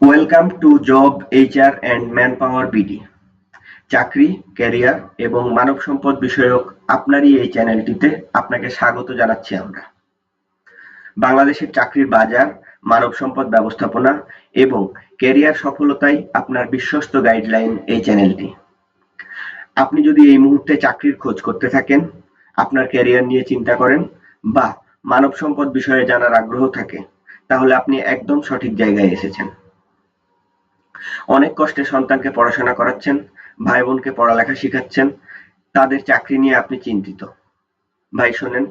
Welcome to job HR and manpower BD চাকরি career এবং মানব সম্পদ বিষয়ক আপনারই এই চ্যানেলটিতে আপনাকে স্বাগত জানাচ্ছি আমরা। বাংলাদেশের চাকরির বাজার, মানব সম্পদ ব্যবস্থাপনা এবং ক্যারিয়ার সফলতায় আপনার বিশ্বস্ত গাইডলাইন এই চ্যানেলটি। আপনি যদি এই মুহূর্তে চাকরির খোঁজ করতে থাকেন, আপনার ক্যারিয়ার নিয়ে চিন্তা করেন বা মানব সম্পদ বিষয়ে জানার আগ্রহ থাকে, তাহলে আপনি একদম সঠিক জায়গায় এসেছেন। অনেক কষ্টে সন্তানকে পড়াশোনা করাচ্ছেন ভাই বোনকে পড়ালেখা শিখাচ্ছেন, তাদের চাকরি নিয়ে আপনি চিন্তিত। ভাই, শোনেন,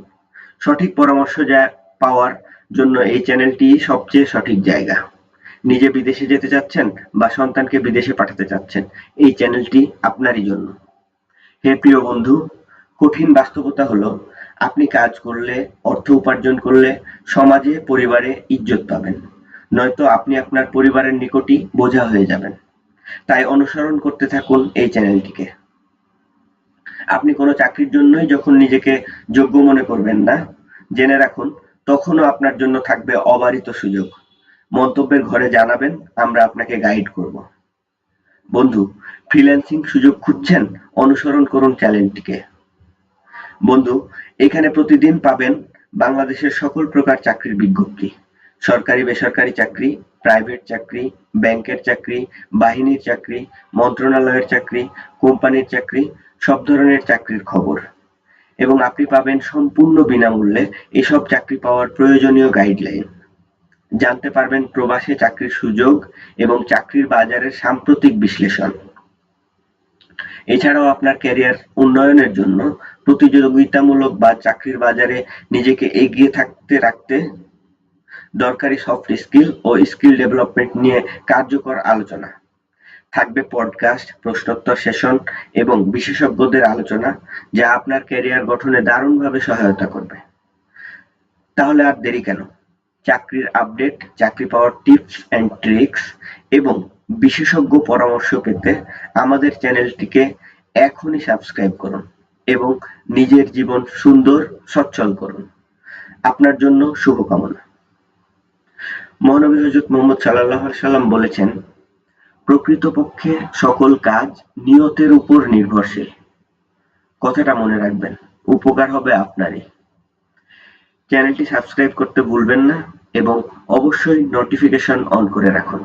সঠিক পরামর্শ যা পাওয়ার জন্য এই চ্যানেলটি সবচেয়ে সঠিক জায়গা। নিজে বিদেশে যেতে চাচ্ছেন বা সন্তানকে বিদেশে পাঠাতে চাচ্ছেন, এই চ্যানেলটি আপনারই জন্য। হে প্রিয় বন্ধু, কঠিন বাস্তবতা হলো আপনি কাজ করলে, অর্থ উপার্জন করলে সমাজে, পরিবারে ইজ্জত পাবেন। নয়তো আপনি আপনার পরিবারের নিকটই বোঝা হয়ে যাবেন। তাই অনুসরণ করতে থাকুন এই চ্যানেলটিকে। আপনি কোনো চাকরির জন্যই যখন নিজেকে যোগ্য মনে করবেন না, জেনে রাখুন, তখনও আপনার জন্য থাকবে অবারিত সুযোগ। মন্তব্যের ঘরে জানাবেন, আমরা আপনাকে গাইড করব। বন্ধু, ফ্রিল্যান্সিং সুযোগ খুঁজছেন, অনুসরণ করুন চ্যানেলটিকে। বন্ধু, এখানে প্রতিদিন পাবেন বাংলাদেশের সকল প্রকার চাকরির বিজ্ঞপ্তি। সরকারি, বেসরকারি চাকরি প্রাইভেট চাকরি ব্যাংকের চাকরি, বাহিনীর চাকরি, মন্ত্রণালয়ের চাকরি, কোম্পানির চাকরি, সব ধরনের চাকরির খবর। এবং আপনি পাবেন সম্পূর্ণ বিনামূল্যে এসব চাকরি পাওয়ার প্রয়োজনীয় গাইডলাইন জানতে পারবেন প্রবাসে চাকরির সুযোগ এবং চাকরির বাজারের সাম্প্রতিক বিশ্লেষণ। এছাড়াও আপনার ক্যারিয়ার উন্নয়নের জন্য প্রতিযোগিতামূলক বা চাকরির বাজারে নিজেকে এগিয়ে থাকতে রাখতে দরকারি সফট স্কিল ও স্কিল ডেভেলপমেন্ট নিয়ে কার্যকর আলোচনা। থাকবে পডকাস্ট প্রশ্নোত্তর সেশন এবং বিশেষজ্ঞদের আলোচনা, যা আপনার ক্যারিয়ার গঠনে দারুণভাবে সহায়তা করবে। তাহলে আর দেরি কেন? চাকরির আপডেট, চাকরি পাওয়ার টিপস অ্যান্ড ট্রিক্স এবং বিশেষজ্ঞ পরামর্শ পেতে আমাদের চ্যানেলটিকে এখনই সাবস্ক্রাইব করুন এবং নিজের জীবন সুন্দর, সচ্ছল করুন। আপনার জন্য শুভকামনা। মহানবী হজরত মোহাম্মদ সাল্লাহ সাল্লাম বলেছেন, প্রকৃতপক্ষে সকল কাজ নিয়তের উপর নির্ভরশীল। কথাটা মনে রাখবেন, উপকার হবে আপনারই। চ্যানেলটি সাবস্ক্রাইব করতে ভুলবেন না এবং অবশ্যই নোটিফিকেশন অন করে রাখুন।